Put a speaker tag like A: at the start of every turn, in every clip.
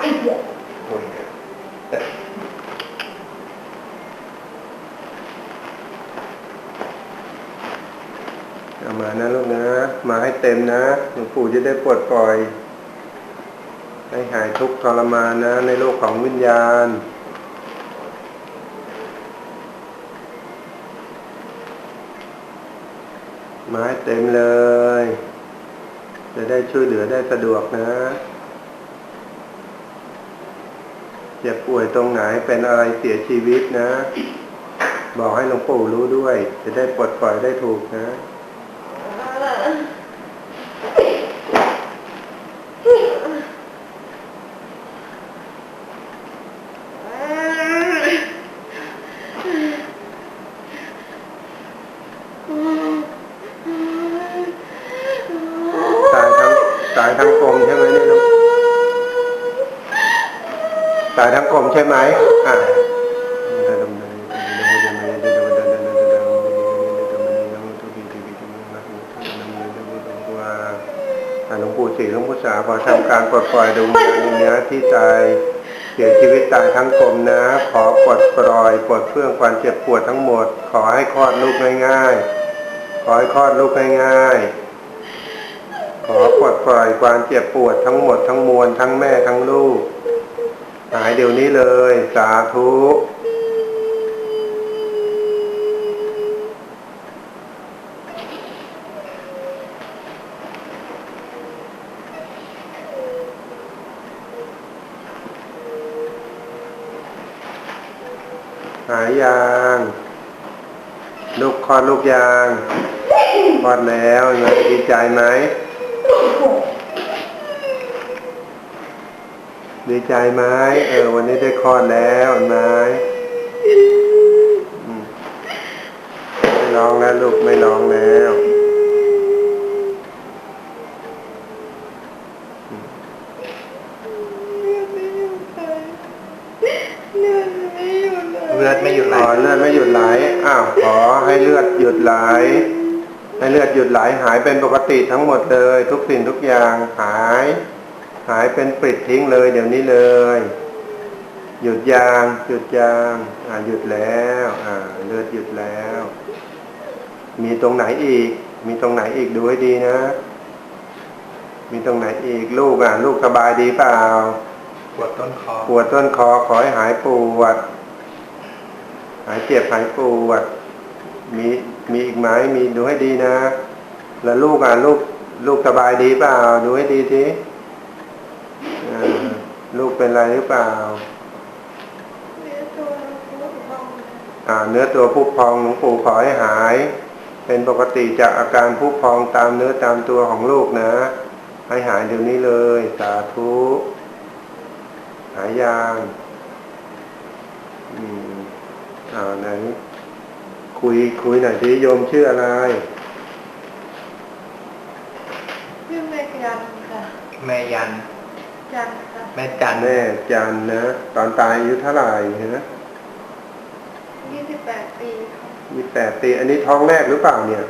A: เอามานะลูกนะ มาให้เต็มนะหลวงปู่จะได้ปลดปล่อย ให้หายทุกข์ทรมานนะ ในโลกของวิญญาณมาให้เต็มเลย จะได้ช่วยเหลือได้สะดวกนะ เจ็บป่วยตรงไหนเป็นอะไรเสียชีวิตนะ บอกให้หลวงปู่รู้ด้วย จะได้ปลดปล่อยได้ถูกนะ ตายทั้งตายทั้งกลมใช่ไหมเนี่ยลูกตายทั้ง กลมใช่ไหมอะหลวงปู่ศรีหลวงปู่สาขอทำการปลดปล่อยดวงวิญญาณที่ตายเสียชีวิตตายทั้งกลมนะ ขอปลดปล่อยปลดเพื่องความเจ็บปวดทั้งหมด ขอให้คลอดลูกง่ายๆ ขอให้คลอดลูกง่ายๆ ขอปลดปล่อยความเจ็บปวดทั้งหมดทั้งมวลทั้งแม่ทั้งลูก หายเดี๋ยวนี้เลย สาธุหายยางลูกคลอดลูกยางคลอดแล้วยังดีใจไหม ดีใจไหมเออ วันนี้ได้คลอดแล้วเห็นไหมอืมไม่ร้องแล้วลูกไม่ร้องแล้วอืม
B: เลือดไม่หยุดไหล
A: ขอเลือดไม่หยุดไหลอ้าวขอให้เลือดหยุดไหลให้เลือดหยุดไหลหายเป็นปกติทั้งหมดเลย ทุกสิ่งทุกอย่างหาย หายเป็นปริดทิ้งเลย เดี๋ยวนี้เลย หยุดยาง หยุดยาง อ่าหยุดแล้ว อ่าเลือดหยุดแล้ว มีตรงไหนอีก มีตรงไหนอีกดูให้ดีนะ มีตรงไหนอีกลูกอะลูกสบายดีเปล่า
B: ปวดต้นคอ
A: ปวดต้นคอขอให้หายปวด หายเจ็บหายปวด มีมีอีกไหมมีดูให้ดีนะ แล้วลูกอะลูกลูกสบายดีเปล่า ดูให้ดีทีเออ ลูกเป็นอะไรหรือเปล่าอ่า เนื้อตัวพุพองหลวงปู่ขอให้หาย เป็นปกติจากอาการพุพองตามเนื้อตามตัวของลูกนะ ให้หายเดี๋ยวนี้เลย สาธุหายยางอืมอ่าไหนคุยคุยหน่อยสิโยมชื่ออะไร
C: ชื่อแม่จันค่ะ
B: แม่ยัน
C: จันค่ะ
B: แม่จัน
A: แม่จันนะ ตอนตายอายุเท่าไหร่ฮะ
C: ยี่สิบแปดปีค่ะ
A: ยี่แปดปี อันนี้ท้องแรกหรือเปล่าเนี่ย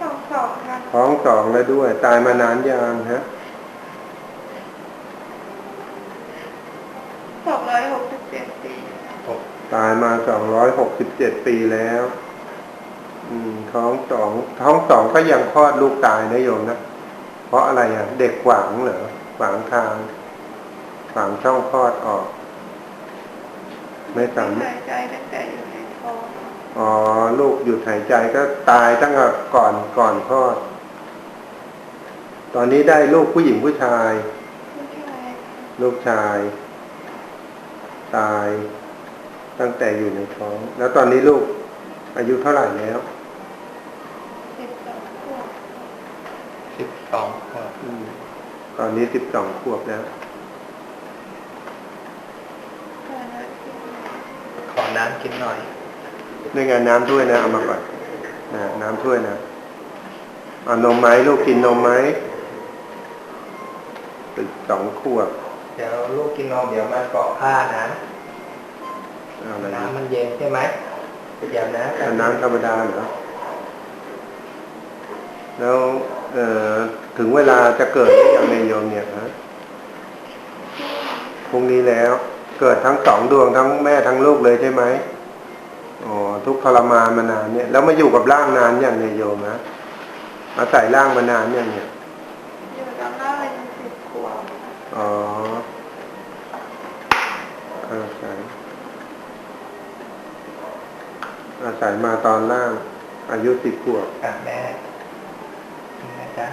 C: สองสองค่ะ
A: ท้องสองแล้วด้วย ตายมานานยังฮะ
C: สองร้อยหกสิบเจ็ดปีค่ะ
B: หก
A: ตายมาสองร้อยหกสิบเจ็ดปีแล้ว อืม ท้องสองท้องสองก็ยังคลอดลูกตายนะโยมนะ เพราะอะไรอะ เด็กขวางเหรอขวางทาง ขวางช่องคลอดออก ไม่สามารถ
C: หายใจตั้งแต่อยู่ในท้อง
A: อ๋อลูกหยุดหายใจก็ตายตั้งแต่ก่อนก่อนคลอด ตอนนี้ได้ลูกผู้หญิงผู้ชาย
C: ผู้ชาย
A: ลูกชาย ตายตั้งแต่อยู่ในท้อง แล้วตอนนี้ลูกอายุเท่าไหร่แล้ว
C: สิบสองขวบ
B: สิบสองขวบ
A: อืมตอนนี้สิบสองขวบแล้ว
C: ตอนนั้นที่
B: ขอน้ำกินหน่อย
A: ในงานน้ำถ้วยนะเอามาก่อนนะน้ำถ้วยนะเอานมไหมลูกกินนมไหมสิบสองขวบ
B: เดี๋ยวลูกกินนมเดี๋ยวมันเกาะผ้านะ
A: เอาอะไรดี
B: น้ำมันเย็นใช่ไหมเดี๋ยวนะ
A: เอาน้ำธรรมดาเหรอแล้วเอ่อถึงเวลาจะเกิดหรือยังในโยมเนี่ยฮะ
C: ท
A: พรุ่งนี้แล้ว เกิดทั้งสองดวงทั้งแม่ทั้งลูกเลยใช่ไหมอ๋อทุกข์ทรมานมานานเนี่ย แล้วมาอยู่กับร่างนานอย่างเนี่ยโยมนะอาศัยร่างมานานอย่างเนี่ย
C: อยู่ตอนหน้าเลยยังสิบขวบค่ะ
A: อ๋ออาศัยอาศัยมาตอนล่าง อายุสิบขวบ
B: กับแม่กินนะจ๊ะ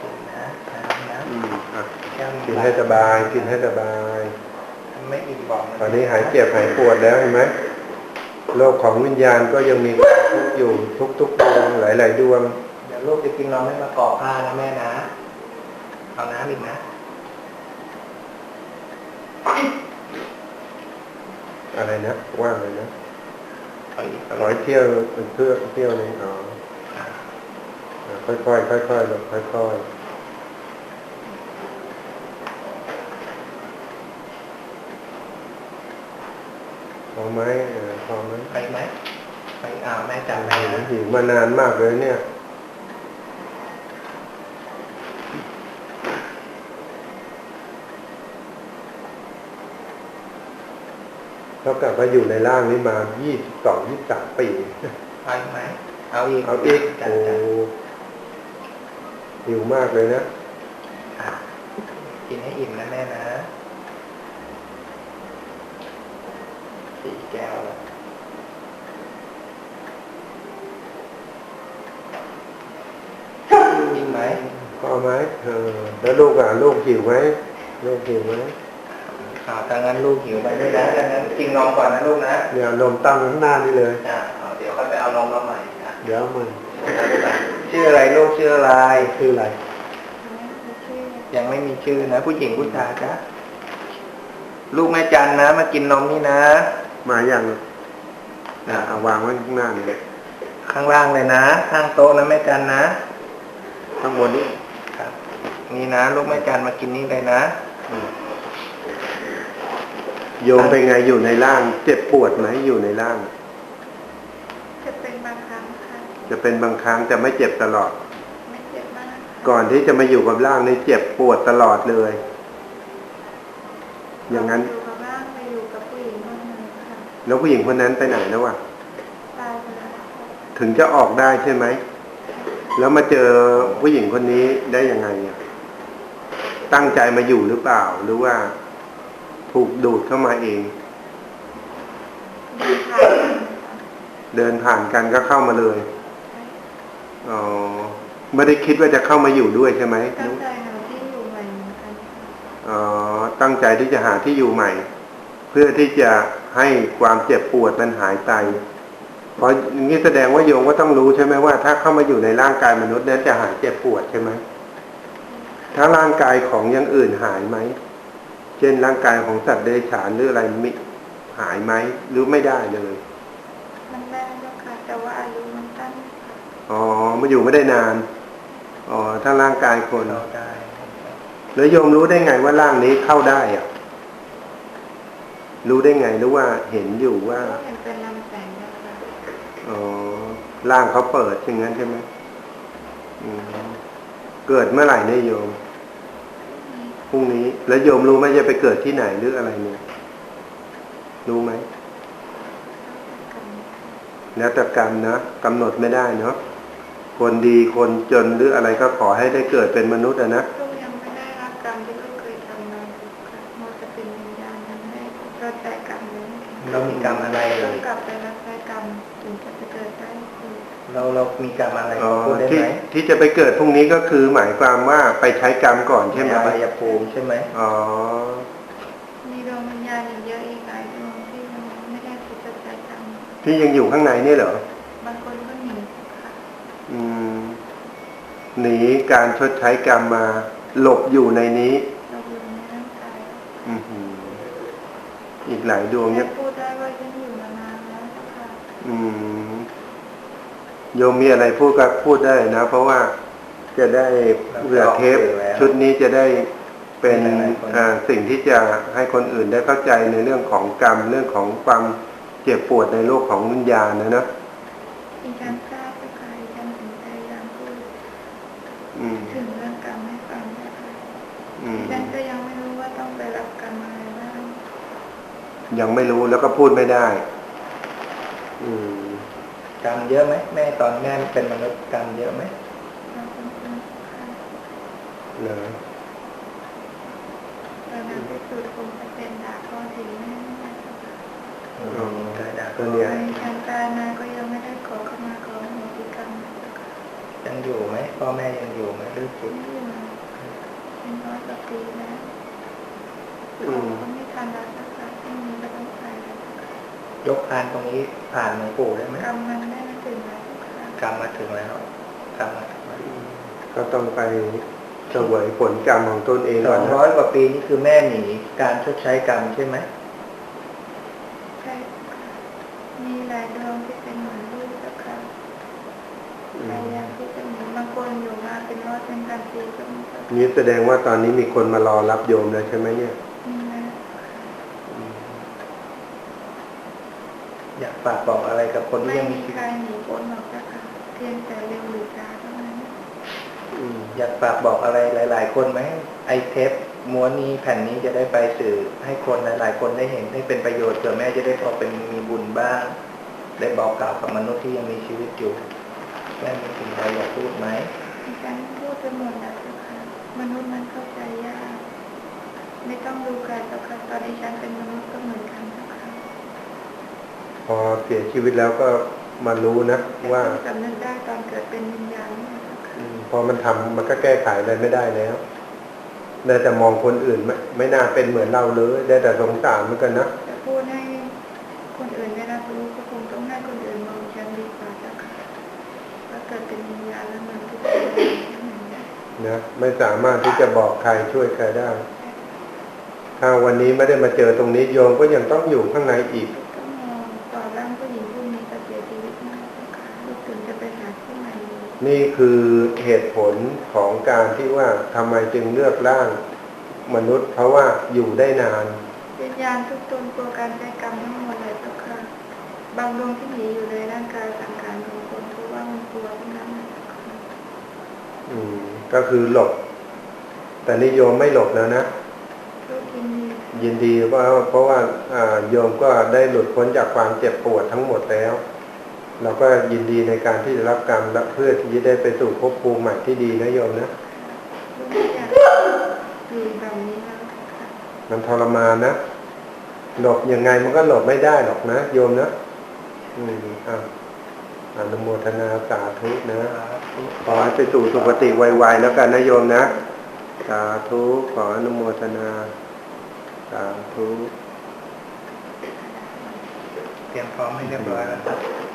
B: กินนะทานนะ
A: อืมอะ
B: แก้ว
A: กินให้สบายกินให้สบาย
B: ไม่อิ่มบอก
A: ตอนนี้หายเจ็บหายปวดแล้วเห็นไหมโลกของวิญญาณก็ยังมีความทุกข์อยู่ทุกๆดวงหลายๆดวง
B: เดี๋ยวลูกจะกินนมให้มาเกาะผ้านะแม่นะเอาน้ำอีกนะ
A: อะไรนะว่างเลยนะ
B: เอาอีกเอา
A: ร้อย
B: อีก
A: เที่ยวเป็นเพื่อเที่ยวนี้อ๋อ
B: อะ
A: อะค่อยๆค่อยๆลงค่อยๆ ไหมเออพอไหม
B: ไปไหมไปอ่าแม่จับไป
A: หิว
B: นะ
A: หิวมานานมากเลยเนี่ยเขากลับมาอยู่ในร่างนี้มา22 23ปี
B: เอาอีกไหมเอาอีก
A: เอาอีก
B: จัด
A: โอ้
B: จัด
A: หิวมากเลยนะ
B: อะกินให้อิ่มนะแม่นะ สี่แก้วแล้วอิ่มไหม
A: พอไหมเออแล้วลูกอะลูกหิวไหมลูกหิวไหม
B: อ่าถ้างั้นลูกหิวไปด้วยนะถ้างั้นกินนมก่อนนะลูกนะ
A: เนี่ยเอานมตั้งข้างหน้านี่เลย
B: อ่าเอาเดี๋ยวค่อยไปเอานมมาใหม่อะ
A: เดี๋ยวเอามัน
B: ชื่ออะไรลูกชื่ออะไร
A: คืออะไร
C: ไม่ไม่ชื่อ
B: ยังไม่มีชื่อนะ ผู้หญิงผู้ชายจ๊ะลูกแม่จันนะ มากินนมนี่นะ
A: มาอย่างอะเอาวางไว้ข้างหน้านี่
B: ข้างล่างเลยนะข้างโต๊ะนะแม่จันนะ
A: ข้างบนนี้
B: ครับ นี่นะลูกแม่จันมากินนี่เลยนะ
A: โยมเป็นไงอยู่ในร่าง เจ็บปวดไหมอยู่ในร่าง
C: จะเป็นบางครั้งค่ะ
A: จะเป็นบางครั้งแต่ไม่เจ็บตลอด
C: ไม่เจ็บมากค่ะ
A: ก่อนที่จะมาอยู่กับร่างนี่เจ็บปวดตลอดเลย อย่างนั้น แล้วผู้หญิงคนนั้นไปไหนแล้ววะ
C: ตายไปแล้วค่ะ
A: ถึงจะออกได้ใช่ไหม แล้วมาเจอผู้หญิงคนนี้ได้ยังไงอะตั้งใจมาอยู่หรือเปล่า หรือว่าถูกดูดเข้ามาเอง
C: ดีค่ะ
A: เดินผ่านกันก็เข้ามาเลย อ๋อ ไม่ได้คิดว่าจะเข้ามาอยู่ด้วยใช่ไหม
C: ตั้งใจหาที่อยู่ใหม่เหมือนกันค่ะ
A: อ๋อ ตั้งใจที่จะหาที่อยู่ใหม่ เพื่อที่จะ ให้ความเจ็บปวดมันหายไปเพราะอย่างนี้แสดงว่าโยมก็ต้องรู้ใช่ไหมว่า ถ้าเข้ามาอยู่ในร่างกายมนุษย์นั้นจะหายเจ็บปวดใช่ไหมถ้าร่างกายของอย่างอื่นหายไหมเช่นร่างกายของสัตว์เดรัจฉานหรืออะไรมิหายไหมหรือไม่ได้เลย
C: มันได้แล้วค่ะแต่ว่าอายุมันสั้นค่ะ
A: อ๋อมาอยู่ไม่ได้นานอ๋อถ้าร่างกายคน
B: เราได้
A: แล้วโยมรู้ได้ไงว่าร่างนี้เข้าได้อะ รู้ได้ไงหรือว่าเห็นอยู่ว่า
C: ก็เห็นเป็นลำแสงนะคะ
A: อ๋อร่างเขาเปิดอย่างนั้นใช่ไหมอืมเกิดเมื่อไหร่เนี่ยโยมพรุ่งนี้ แล้วโยมรู้ไหมจะไปเกิดที่ไหนหรืออะไรเนี่ย รู้ไหมแล้วแต่กรรมนะกำหนดไม่ได้เนาะคนดีคนจนหรืออะไรก็ขอให้ได้เกิดเป็นมนุษย์อะนะ
C: เข้าใจกรรมเลยค่ะ
B: เรามีกรรมอะไรเล
C: ต้อง
B: ย
C: กลับไปรับใช้กรรมถึงจะไปเกิดได้คือ
B: เราเรามีกรรมอะไร
A: อ๋อ
B: พูดได้
A: ที่
B: ไหม
A: ที่จะไปเกิดพรุ่งนี้ก็คือหมายความว่าไปใช้กรรมก่อนใช่ไหม
B: อบายภูมิใช่ไหม
A: อ๋อ
C: มีดวงวิญญาณอย่างเยอะอีกหลายดวงที่ยังไม่ได้ถูกชดใช้กรรม
A: ที่ยังอยู่ข้างในนี่เหรอ
C: บางคนก็หนีค่ะ
A: อืมหนีการชดใช้กรรมมา หลบอยู่ในนี้
C: เราอยู่ในร่างกาย
A: อือหืออี กหลายดวง
C: ยั
A: เนี่ย
C: งพูดได้ว่าฉันอยู่มานานแล้วค่ะ
A: อืมโยมมีอะไรพูดก็พูดได้นะ เพราะว่าจะได้เผื่อเทปชุดนี้จะได้เป็นอ่าสิ่งที่จะให้คนอื่นได้เข้าใจในเรื่องของกรรมเรื่องของความเจ็บปวดในโลกของวิญญาณนะเนอะ
C: ดิฉันทราบก็ค่ะดิฉันถึงพยายามพูด
A: อืม
C: ถึงเรื่องกรรมให้ฟังนะคะ
A: อืม
C: ดิฉันก็ยังไม่รู้ว่าต้องไปรับกรรมอะไรบ้าง
A: ยังไม่รู้แล้วก็พูดไม่ได้ อืม
B: กรรมเยอะไหมแม่ตอนแม่เป็นมนุษย์กรรมเยอะไหม
C: เราเป็นคนค่ะ
A: เหรอ
C: เรานำไปสู่คงจะเป็นด่าพ่อถึงแม่ไม่ได้ค่ะ
B: อืมกายดา
A: ก็เนี่ย
C: ในทางการมาก็ยังไม่ได้ขอเข้ามาขอโหสิกรรมนะคะ
B: ยังอยู่ไหมพ่อแม่ยังอยู่ไหมหรือ
C: เป็
B: จิ
C: น
B: ต
C: เรื่องเป็นร้อยกว่าปีแล้ว
A: อืม
C: เขาไม่ทันแล้ว นะคะที่มีก็ต้องไปแล้วนะคะ
B: ยกพานตรงนี้ผ่านหลวงปู่ได้ไหม
C: กรรมมันได้มาถึงแล้วค่ะ
B: กรรมมาถึงแล้วกรรมมาถึงแล้ว
A: ก็ต้องไปเสวยผลกรรมของตนเอง
B: ส
A: ก่
B: อ
A: อน
B: ง
A: นะ
B: ร้อยกว่าปีนี่คือแม่หนีการชดใช้กรรมใช่ไหม
C: ใช่ค่ะมีหลายดวงที่เป็นเหมือนลูกนะคะ
A: อื
C: พยามยามที่จะหนีบางคนอยู่มาเป็นร้อยเป็นพันปีก็มีค่ะ
A: นี่แสดงว่าตอนนี้มีคนมารอรับโยมแล้วใช่ไหมเนี่ย
C: มีนะ
B: อยากฝากบอกอะไรกับคนที่
C: ไม่
B: ยังมี
C: มี
B: ชีวิ
C: ใคร
B: ต
C: หนีพ้นหรอกนะคะเพียงแต่เร็วหรือช้าเท่านั้น
A: อืม
B: อยากฝากบอกอะไรหลาย ๆ คนไหมไอเทปม้วนนี้แผ่นนี้จะได้ไปสื่อให้คนหลาย ๆ คนได้เห็นได้เป็นประโยชน์เผื่อแม่จะได้พอเป็นมีบุญบ้าง ได้บอกกล่าวกับมนุษย์ที่ยังมีชีวิตอยู่แม่มีสิ่งใดอยากพูดไหม
C: มีการพูดไปหมดแล้วนะคะมนุษย์มันเข้าใจยากไม่ต้องดูการหรอกค่ะตอนนี้ฉันเป็นมนุษย์ก็เหมือนกันนะคะ
A: พ อเสียชีวิตแล้วก็มารู้นะ
C: แต่
A: ว่า
C: เพิ่งสำนึกได้ตอนเกิดเป็นวิญญาณนี่นะคะ
A: อืมพอมันทำมันก็แก้ไขอะไรไม่ได้แล้วได้แต่มองคนอื่นไม่ไม่น่าเป็นเหมือนเราเลยได้แต่สงสารเหมือนกันนะ
C: จะพูดให้คนอื่นได้รับรู้ก็คงต้องให้คนอื่นมองฉันดีกว่าจ้ะค่ะว่าเกิดเป็นวิญญาณแล้วมันทุกข์ทรมานแค่ไหนนะ
A: นะไม่สามารถที่จะบอกใครช่วยใครได้ ถ้าวันนี้ไม่ได้มาเจอตรงนี้โยมก็ยังต้องอยู่ข้างในอีก นี่คือเหตุผลของการที่ว่าทำไมจึงเลือกร่างมนุษย์ เพราะว่าอยู่ได้นาน
C: วิญญาณทุกตนกลัวการใช้กรรมทั้งหมดเลยเจ้าค่ะบางดวงที่หนีอยู่ในร่างกายสังขารของคนเพราะว่ามันกลัวทั้งนั้นนะเจ้าค่ะ
A: อืมก็คือหลบ แต่นิโยมไม่หลบแล้วนะ
C: ลูกยินดี
A: ยินดีเพราะเพราะว่าอ่าโยมก็ได้หลุดพ้นจากความเจ็บปวดทั้งหมดแล้ว เราก็ยินดีในการที่จะรับกรรมและเพื่อที่จะได้ไปสู่ภพภูมิใหม่ที่ดีนะโยมนะ
C: ลูกไม่อยากอยู่แบบนี้แล้วเจ้าค่ะ
A: มันทรมานนะหลบยังไงมันก็หลบไม่ได้หรอกนะโยมนะอืมอะอนุโมทนาสาธุนะขอให้ไปสู่สุคติไวๆแล้วกันนะโยมนะสาธุขออนุโมทนาสาธุ
B: เตรียมพร้อมให้เรียบร้อยแล้วครับ